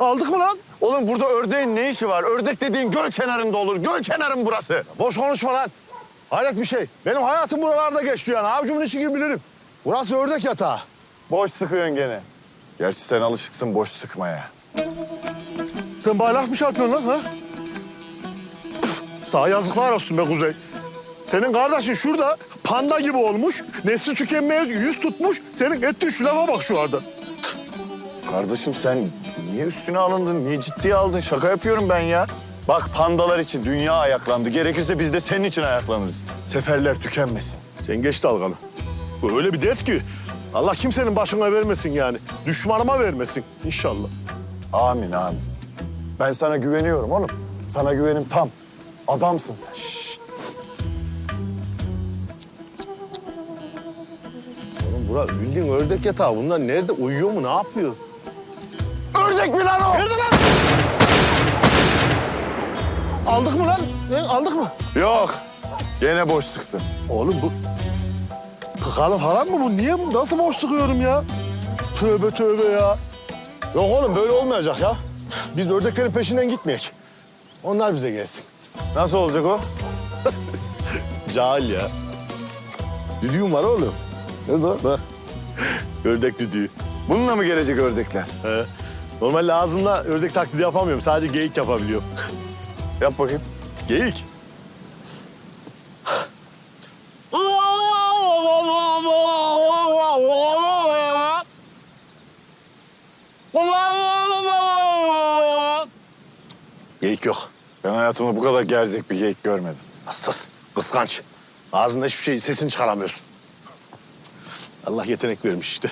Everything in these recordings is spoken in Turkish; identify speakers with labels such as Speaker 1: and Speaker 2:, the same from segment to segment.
Speaker 1: Aldık mı lan?
Speaker 2: Oğlum burada ördeğin ne işi var? Ördek dediğin göl kenarında olur. Göl kenarı mı burası?
Speaker 1: Boş konuşma lan. Hayret bir şey. Benim hayatım buralarda geçti yani. Avcumun içi gibi bilirim. Burası ördek yatağı.
Speaker 2: Boş sıkıyorsun gene. Gerçi sen alışıksın boş sıkmaya.
Speaker 1: Sen bayrak mı çarpıyorsun lan ha? Sağ yazıklar olsun be Kuzey. Senin kardeşin şurada panda gibi olmuş. Nesli tükenmeye yüz tutmuş. Senin ettiğin şu lafa bak şu anda.
Speaker 2: Kardeşim sen niye üstüne alındın? Niye ciddiye aldın? Şaka yapıyorum ben ya. Bak pandalar için dünya ayaklandı. Gerekirse biz de senin için ayaklanırız. Seferler tükenmesin.
Speaker 1: Sen geç dalganı. Bu öyle bir dert ki Allah kimsenin başına vermesin yani. Düşmanıma vermesin inşallah.
Speaker 2: Amin amin. Ben sana güveniyorum oğlum. Sana güvenim tam. Adamsın sen.
Speaker 1: Oğlum bura bildiğin ördek yatağı. Bunlar nerede uyuyor mu ne yapıyor?
Speaker 2: Ördek mi lan o?
Speaker 1: Nerede lan? Aldık mı lan? He, aldık mı?
Speaker 2: Yok. Gene boş sıktın.
Speaker 1: Oğlum bu tıkalı falan mı bu? Niye bu? Nasıl boş sıkıyorum ya? Tövbe tövbe ya. Yok oğlum böyle olmayacak ya. Biz ördeklerin peşinden gitmeyek. Onlar bize gelsin.
Speaker 2: Nasıl olacak o?
Speaker 1: Cahil ya. Düdüğüm var oğlum. Nerede o? Bak. Ördek düdüğü.
Speaker 2: Bununla mı gelecek ördekler?
Speaker 1: He. Normalde ağzımla ördek taklidi yapamıyorum. Sadece geyik yapabiliyorum.
Speaker 2: Yap bakayım.
Speaker 1: Geyik. Geyik yok.
Speaker 2: Ben hayatımda bu kadar gerzek bir geyik görmedim.
Speaker 1: Hassas, kıskanç. Ağzında hiçbir şey sesini çıkaramıyorsun. Allah yetenek vermiş işte.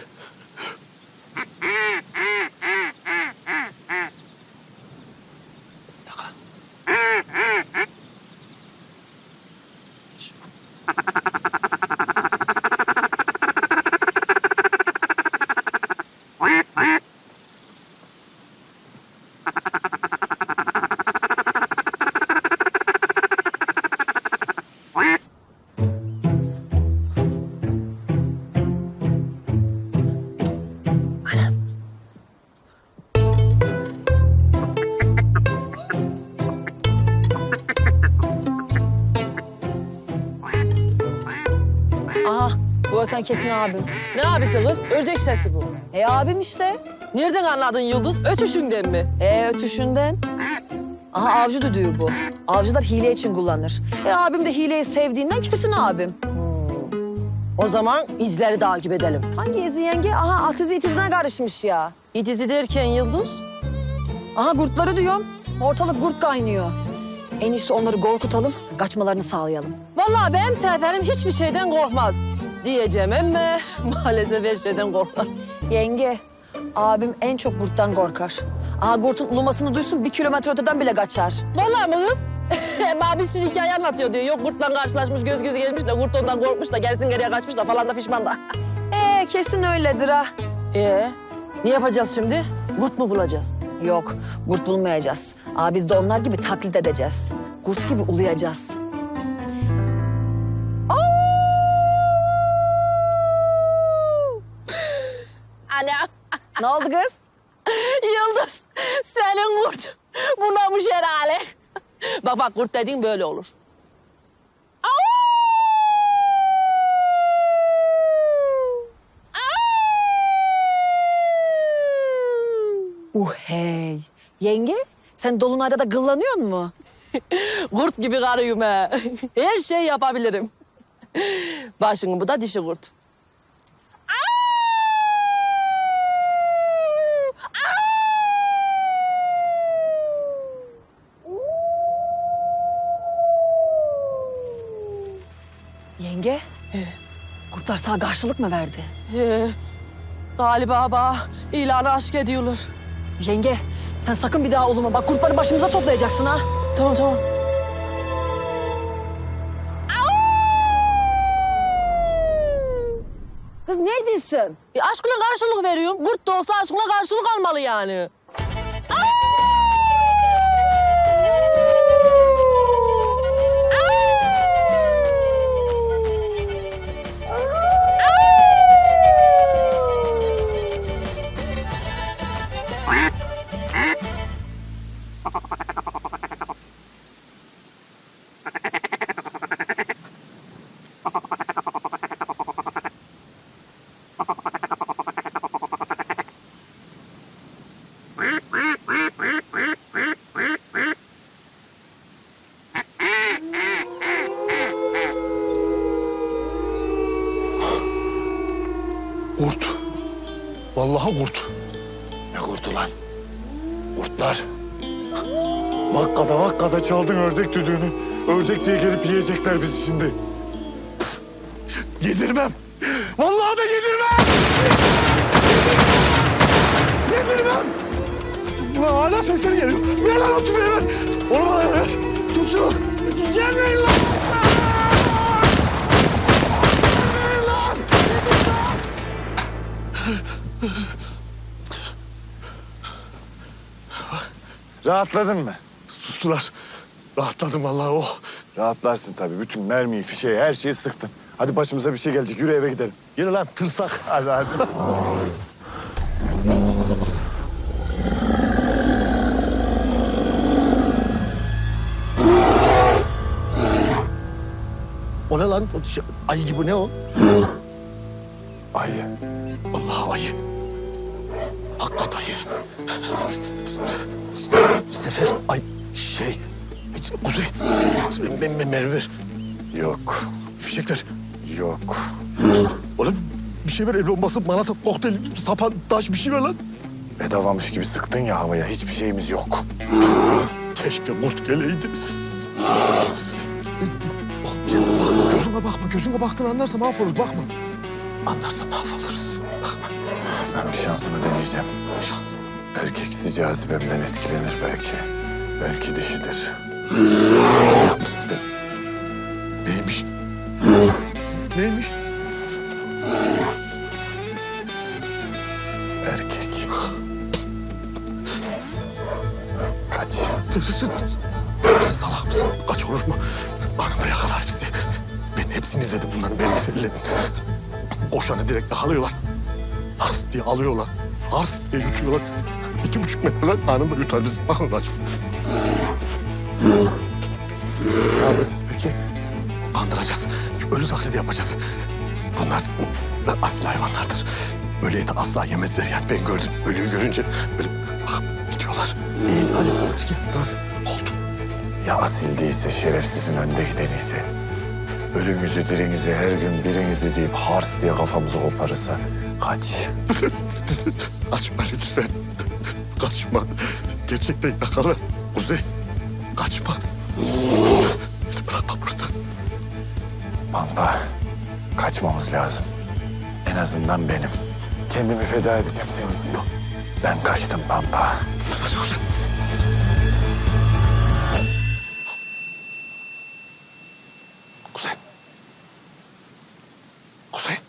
Speaker 3: Kesin abim.
Speaker 4: Ne abisi kız? Ölecek sesi bu.
Speaker 3: E abim işte.
Speaker 4: Nereden anladın Yıldız? Ötüşünden mi?
Speaker 3: E ötüşünden. Aha avcı düdüğü bu. Avcılar hile için kullanır. E abim de hileyi sevdiğinden kesin abim.
Speaker 4: O zaman izleri takip edelim.
Speaker 3: Hangi izi yenge? Aha atizi itizine karışmış ya.
Speaker 4: İdizi derken Yıldız?
Speaker 3: Aha kurtları diyorum. Ortalık kurt kaynıyor. En iyisi onları korkutalım, kaçmalarını sağlayalım.
Speaker 4: Vallahi benim seferim hiçbir şeyden korkmaz diyeceğim ama maalesef her şeyden korkar.
Speaker 3: Yenge, abim en çok kurttan korkar. Aha kurtun ulumasını duysun bir kilometre öteden bile kaçar.
Speaker 4: Vallahi mı kız? Bana bir sürü hikaye anlatıyor diyor. Yok kurtla karşılaşmış, göz göze gelmiş de kurt ondan korkmuş da gerisin geriye kaçmış da falan da pişman da.
Speaker 3: Ee kesin öyledir ha.
Speaker 4: Ee, ne yapacağız şimdi? Kurt mu bulacağız?
Speaker 3: Yok, kurt bulmayacağız. Aa, biz de onlar gibi taklit edeceğiz. Kurt gibi uluyacağız. Ne oldu kız?
Speaker 4: Yıldız, senin kurt bunamış herhalde. bak bak kurt dediğin böyle olur.
Speaker 3: Uh hey. Yenge, sen Dolunay'da da gıllanıyor mu?
Speaker 4: Kurt gibi karıyım he. Her şey yapabilirim. Başını bu da dişi kurt.
Speaker 3: Sana karşılık mı verdi?
Speaker 4: Ee, galiba bana ilanı aşk ediyorlar.
Speaker 3: Yenge, sen sakın bir daha oluma. Bak kurtları başımıza toplayacaksın ha.
Speaker 4: Tamam tamam.
Speaker 3: Kız neredesin?
Speaker 4: E, aşkına karşılık veriyorum. Kurt da olsa aşkına karşılık almalı yani.
Speaker 1: Vallahi kurt.
Speaker 2: Ne kurdu lan? Kurtlar. Vakkada vakkada çaldın ördek düdüğünü. Ördek diye gelip yiyecekler bizi şimdi. Yedirmem. Vallahi da yedirmem. Yedirmem.
Speaker 1: Ulan hala sesleri geliyor. Ver lan o tüfeği ver. Onu bana ver. Tut şunu. Gelmeyin lan.
Speaker 2: Rahatladın mı?
Speaker 1: Sustular. Rahatladım vallahi oh.
Speaker 2: Rahatlarsın tabii. Bütün mermiyi, fişeği, her şeyi sıktın. Hadi başımıza bir şey gelecek. Yürü eve gidelim.
Speaker 1: Yürü lan tırsak.
Speaker 2: Hadi hadi.
Speaker 1: O ne lan? O ayı gibi ne o?
Speaker 2: Ayı.
Speaker 1: Vallahi ayı. Hakikat ayı. Sefer ay şey Kuzey me, me, mermi ver.
Speaker 2: Yok.
Speaker 1: Fişek ver.
Speaker 2: Yok.
Speaker 1: Oğlum bir şey ver el bombası, manata, kokteyl, sapan, taş bir şey ver lan.
Speaker 2: Bedavamış gibi sıktın ya havaya. Hiçbir şeyimiz yok.
Speaker 1: Keşke kurt geleydi. Bakma, gözüne bakma. Gözüne baktın anlarsa mahvolur, bakma. Anlarsa mahvoluruz. Bakma.
Speaker 2: Ben bir şansımı deneyeceğim. Erkeksi cazibemden etkilenir belki. Belki dişidir.
Speaker 1: Ne yapmışsın? Neymiş? Neymiş?
Speaker 2: Erkek. Kaç.
Speaker 1: Salak mısın? Kaç olur mu? Anında yakalar bizi. Ben hepsini izledim bunların belgesellerini. Koşanı direkt yakalıyorlar. Hars diye alıyorlar. Hars diye yutuyorlar. İki buçuk metre lan anında yutar bizi. Bakın kaç.
Speaker 2: Ne yapacağız peki?
Speaker 1: Kandıracağız. Ölü taklidi yapacağız. Bunlar asil hayvanlardır. Ölü eti asla yemezler yani. Ben gördüm. Ölüyü görünce böyle bak gidiyorlar. İyi hadi gel dur. Oldu.
Speaker 2: Ya asil değilse şerefsizin önde gideni Ölünüzü dirinizi her gün birinizi deyip hars diye kafamızı koparırsa kaç.
Speaker 1: Kaçma lütfen. Kaçma. Gerçekten yakalar. Kuzey. Kaçma. Beni bırakma burada.
Speaker 2: Pampa kaçmamız lazım. En azından benim. Kendimi feda edeceğim senin için. Ben kaçtım Pampa.
Speaker 1: Hadi Kuzey. Kuzey. Kuzey.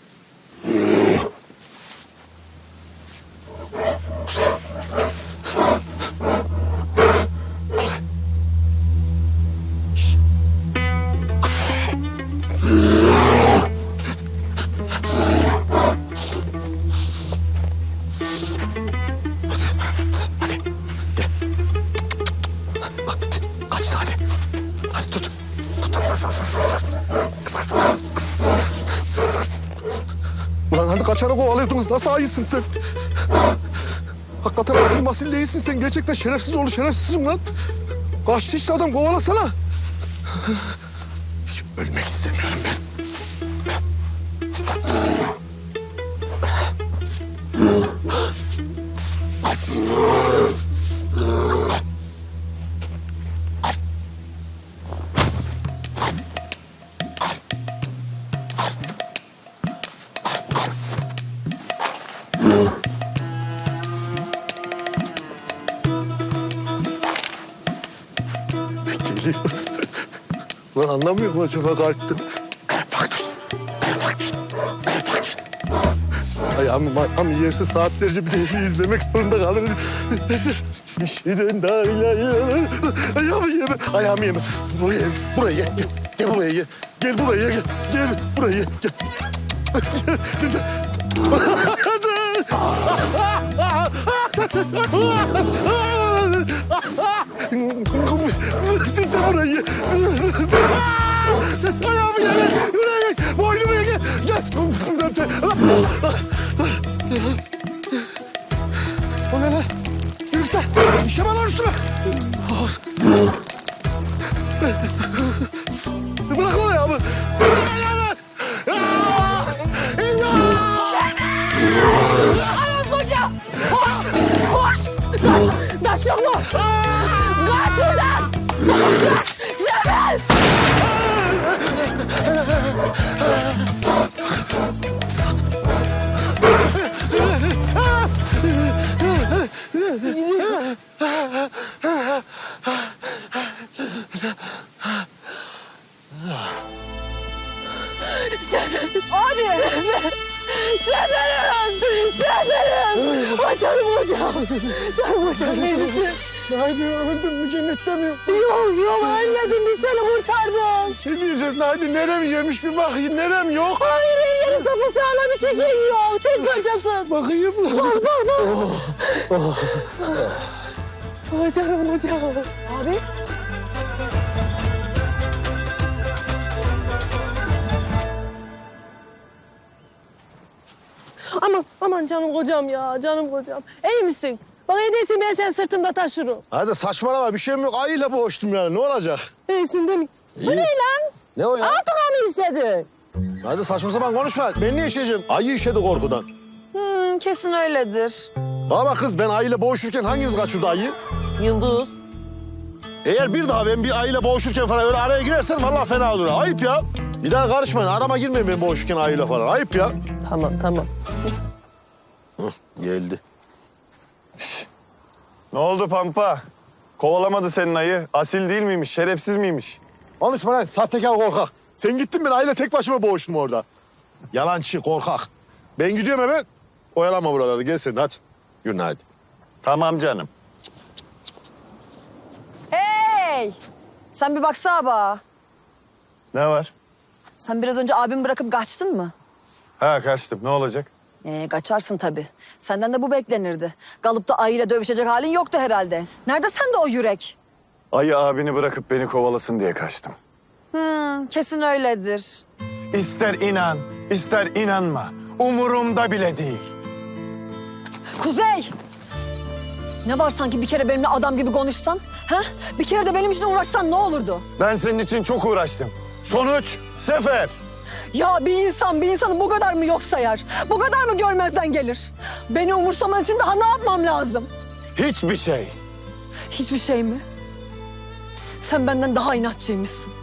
Speaker 1: Kovalıyordunuz. Nasıl ayısın sen? Hakikaten asil masil değilsin sen. Gerçekten şerefsiz oğlu şerefsizsin lan. Kaçtı işte adam kovalasana. Ölmek istemiyorum ben. Anlamıyor mu acaba kalktı? Bak dur. Bak dur. Bak dur. Ayağımı ayağımı yerse saatlerce bir de izlemek zorunda kalırım. Şişiden daha ilerle. Ayağımı yeme. Ayağımı yeme. Buraya, buraya gel. Gel, gel buraya gel. Gel buraya gel. Gel buraya gel. Tutun burayı. Sen ayağımı yere. Buraya gel. Boynumu. Gel. Gel. O ne lan? Yürüte. İşe bana üstüme.
Speaker 4: Seferim! Seferim! Ay canım hocam! Canım hocam iyi misin?
Speaker 1: Haydi öldüm mü cennetten mi?
Speaker 4: Yok yok ölmedim biz seni kurtardık.
Speaker 1: Ne diyeceğiz? Haydi nerem yemiş bir bakayım. Nerem yok.
Speaker 4: Hayır iyi yeri sapasağlam hiçbir şey yok. Tek kocasın.
Speaker 1: Bakayım.
Speaker 4: Bak bak bak. Ay canım hocam.
Speaker 3: Abi?
Speaker 4: Aman canım kocam ya canım kocam. İyi misin? Bak iyi değilsin ben seni sırtımda taşırım.
Speaker 1: Hadi saçmalama bir şeyim yok. Ayıyla boğuştum yani. Ne olacak?
Speaker 4: İyisin değil mi? Bu ne lan?
Speaker 1: Ne o ya?
Speaker 4: Altıma mı işledin?
Speaker 1: Hadi saçma sapan konuşma. Ben ne işleyeceğim? Ayı işedi korkudan.
Speaker 3: Hmm, kesin öyledir.
Speaker 1: Baba kız ben ayıyla boğuşurken hanginiz kaçırdı ayı?
Speaker 4: Yıldız.
Speaker 1: Eğer bir daha ben bir ayıyla boğuşurken falan öyle araya girersen vallahi fena olur. Ayıp ya. Bir daha karışmayın. Arama girmeyin ben boğuşurken ayıyla falan. Ayıp ya.
Speaker 4: Tamam tamam.
Speaker 1: Geldi.
Speaker 2: Ne oldu Pampa? Kovalamadı senin ayı. Asil değil miymiş, şerefsiz miymiş?
Speaker 1: Konuşma lan sahtekar korkak. Sen gittin ben ayıyla tek başıma boğuştum orada. Yalancı korkak. Ben gidiyorum eve. Oyalama buralarda. Gel sen hadi. Yürü hadi.
Speaker 2: Tamam canım.
Speaker 3: Hey! Sen bir baksana bana.
Speaker 2: Ne var?
Speaker 3: Sen biraz önce abimi bırakıp kaçtın mı?
Speaker 2: Ha kaçtım. Ne olacak?
Speaker 3: Ee, kaçarsın tabii. Senden de bu beklenirdi. Galıp da ayıyla dövüşecek halin yoktu herhalde. Nerede sende o yürek?
Speaker 2: Ayı abini bırakıp beni kovalasın diye kaçtım.
Speaker 3: Hmm, kesin öyledir.
Speaker 2: İster inan, ister inanma. Umurumda bile değil.
Speaker 3: Kuzey! Ne var sanki bir kere benimle adam gibi konuşsan? Ha? Bir kere de benim için uğraşsan ne olurdu?
Speaker 2: Ben senin için çok uğraştım. Sonuç, sefer.
Speaker 3: Ya bir insan bir insanı bu kadar mı yok sayar? Bu kadar mı görmezden gelir? Beni umursaman için daha ne yapmam lazım?
Speaker 2: Hiçbir şey.
Speaker 3: Hiçbir şey mi? Sen benden daha inatçıymışsın.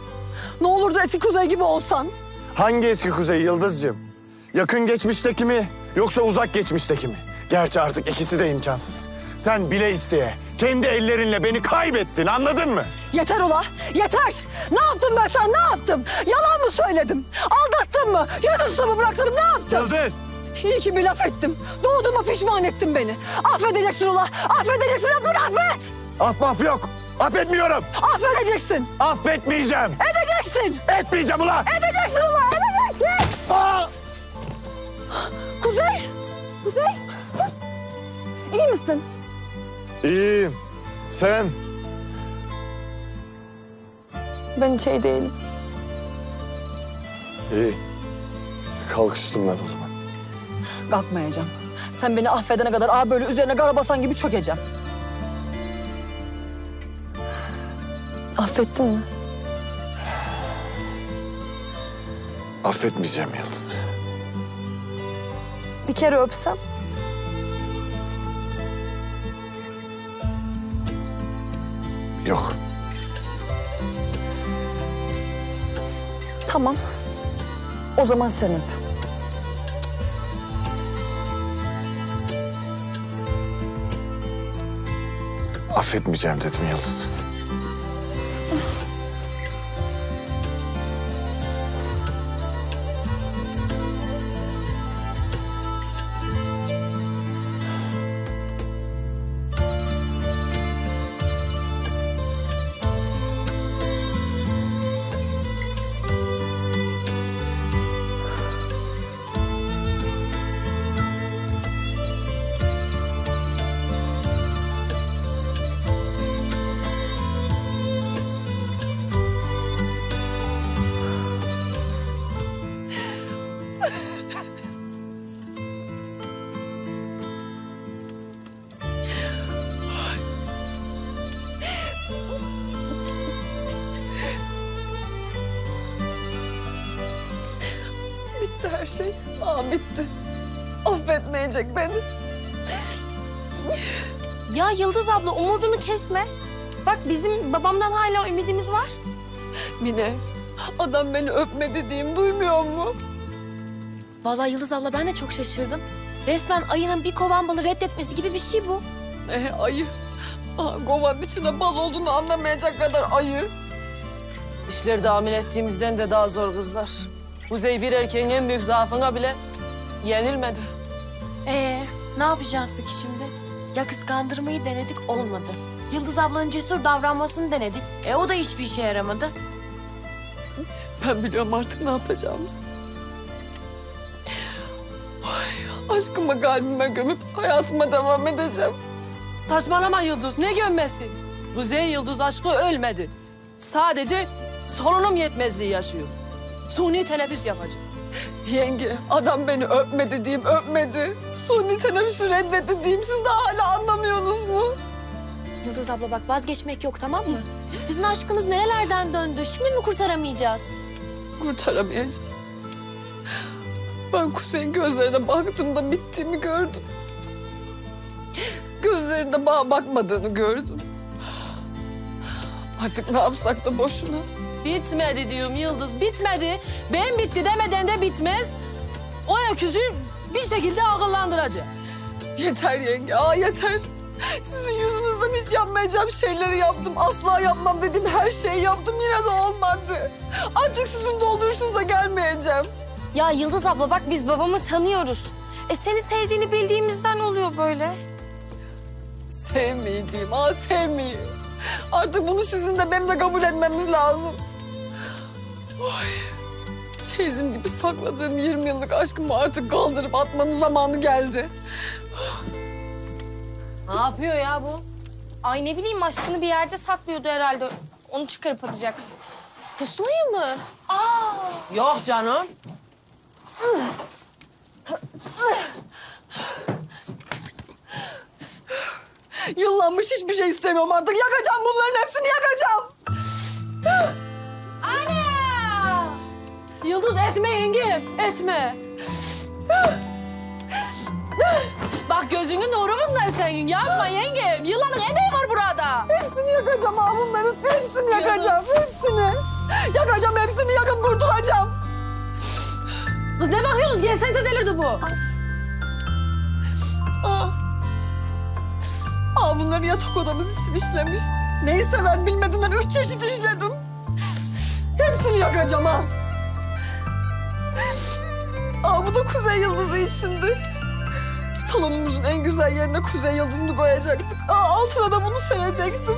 Speaker 3: Ne olurdu eski Kuzey gibi olsan?
Speaker 2: Hangi eski kuzey Yıldız'cığım? Yakın geçmişteki mi yoksa uzak geçmişteki mi? Gerçi artık ikisi de imkansız. Sen bile isteye kendi ellerinle beni kaybettin anladın mı?
Speaker 3: Yeter ula, yeter. Ne yaptım ben sana, ne yaptım? Yalan mı söyledim? Aldattın mı? Yüzüstü mü bıraktın, ne yaptım?
Speaker 2: Yıldız!
Speaker 3: İyi ki bir laf ettim. Doğduğuma pişman ettin beni. Affedeceksin ula, affedeceksin. Dur affet.
Speaker 2: Af maf yok. Affetmiyorum.
Speaker 3: Affedeceksin.
Speaker 2: Affetmeyeceğim.
Speaker 3: Edeceksin.
Speaker 2: Etmeyeceğim ulan.
Speaker 3: Edeceksin ula, edeceksin.
Speaker 2: Aa!
Speaker 3: Kuzey, Kuzey. İyi misin?
Speaker 2: İyiyim. Sen?
Speaker 3: Ben iyi değilim.
Speaker 2: İyi. Kalk üstümden o zaman.
Speaker 3: Kalkmayacağım. Sen beni affedene kadar ağ böyle üzerine karabasan gibi çökeceğim. Affettin mi?
Speaker 2: Affetmeyeceğim Yıldız.
Speaker 3: Bir kere öpsem?
Speaker 2: Yok.
Speaker 3: Tamam. O zaman sen öp.
Speaker 2: Affetmeyeceğim dedim Yıldız.
Speaker 3: Her şey. Aa bitti. Affetmeyecek beni.
Speaker 5: Ya Yıldız abla umudunu kesme. Bak bizim babamdan hala ümidimiz var.
Speaker 3: Mine, adam beni öpme dediğim duymuyor mu?
Speaker 5: Vallahi Yıldız abla ben de çok şaşırdım. Resmen ayının bir kovan balı reddetmesi gibi bir şey bu.
Speaker 3: Eh ayı. Aa, kovanın içinde bal olduğunu anlamayacak kadar ayı.
Speaker 4: İşleri tahmin ettiğimizden de daha zor kızlar. Kuzey bir erkeğin en büyük zaafına bile cık, yenilmedi.
Speaker 5: Ee, ne yapacağız peki şimdi? Ya kıskandırmayı denedik olmadı. Yıldız ablanın cesur davranmasını denedik. E o da hiçbir işe yaramadı.
Speaker 3: Ben biliyorum artık ne yapacağımızı. Ay, aşkımı kalbime gömüp hayatıma devam edeceğim.
Speaker 4: Saçmalama Yıldız, ne gömmesi? Kuzey Yıldız aşkı ölmedi. Sadece solunum yetmezliği yaşıyor. Suni teneffüs yapacağız.
Speaker 3: Yenge, adam beni öpme dediğim öpmedi. Suni teneffüsü reddet dediğim siz daha hala anlamıyorsunuz mu?
Speaker 5: Yıldız abla bak vazgeçmek yok tamam mı? Sizin aşkınız nerelerden döndü? Şimdi mi kurtaramayacağız?
Speaker 3: Kurtaramayacağız. Ben Kuzey'in gözlerine baktığımda bittiğimi gördüm. Gözlerinde bana bakmadığını gördüm. Artık ne yapsak da boşuna.
Speaker 4: Bitmedi diyorum Yıldız, bitmedi. Ben bitti demeden de bitmez. O öküzü bir şekilde akıllandıracağız.
Speaker 3: Yeter yenge, aa yeter. Sizin yüzünüzden hiç yapmayacağım şeyleri yaptım. Asla yapmam dediğim her şeyi yaptım. Yine de olmadı. Artık sizin dolduruşunuza gelmeyeceğim.
Speaker 5: Ya Yıldız abla bak biz babamı tanıyoruz. E seni sevdiğini bildiğimizden oluyor böyle.
Speaker 3: Sevmediğim, aa sevmeyeyim. Artık bunu sizin de benim de kabul etmemiz lazım. Oy. Çeyizim gibi sakladığım 20 yıllık aşkımı artık kaldırıp atmanın zamanı geldi.
Speaker 4: Ne yapıyor ya bu?
Speaker 5: Ay ne bileyim aşkını bir yerde saklıyordu herhalde. Onu çıkarıp atacak. Pusulayı mı? Aa!
Speaker 4: Yok canım.
Speaker 3: Yıllanmış hiçbir şey istemiyorum artık. Yakacağım bunların hepsini yakacağım.
Speaker 4: Ana! Yıldız etme yenge, etme. Bak gözünün nuru bunlar senin. Yapma yengem. Yılanın emeği var burada.
Speaker 3: Hepsini yakacağım ha bunların. Hepsini yakacağım. Hepsini. Yakacağım hepsini yakıp kurtulacağım.
Speaker 4: Kız ne bakıyorsunuz? Gelsene delirdi bu.
Speaker 3: Aa. Aa bunları yatak odamız için işlemiştim. Neyi sever bilmediğinden üç çeşit işledim. Hepsini yakacağım ha. Aa bu da kuzey yıldızı içindi. Salonumuzun en güzel yerine kuzey yıldızını koyacaktık. Aa altına da bunu serecektim.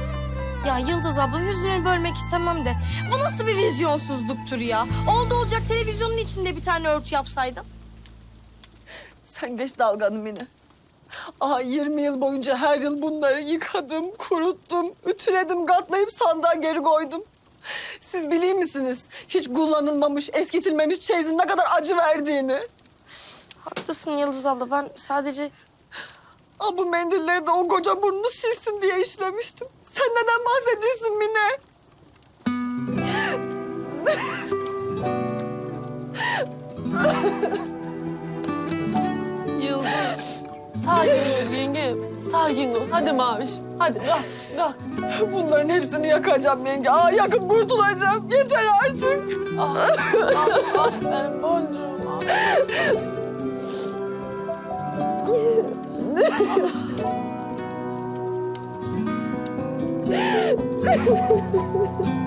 Speaker 5: Ya Yıldız abla yüzünü bölmek istemem de. Bu nasıl bir vizyonsuzluktur ya? Oldu olacak televizyonun içinde bir tane örtü yapsaydın.
Speaker 3: Sen geç dalganı yine. Aha 20 yıl boyunca her yıl bunları yıkadım, kuruttum, ütüledim, katlayıp sandığa geri koydum. Siz biliyor misiniz hiç kullanılmamış, eskitilmemiş çeyizin ne kadar acı verdiğini?
Speaker 5: Haklısın Yıldız abla ben sadece...
Speaker 3: Aa, bu mendilleri de o koca burnunu silsin diye işlemiştim. Sen neden bahsediyorsun Mine?
Speaker 4: Yıldız. Sakin ol yenge. Sakin ol. Hadi Maviş. Hadi kalk kalk.
Speaker 3: Bunların hepsini yakacağım yenge. Aa, yakıp kurtulacağım. Yeter artık.
Speaker 4: Ah, ah, ah benim boncuğum. ah.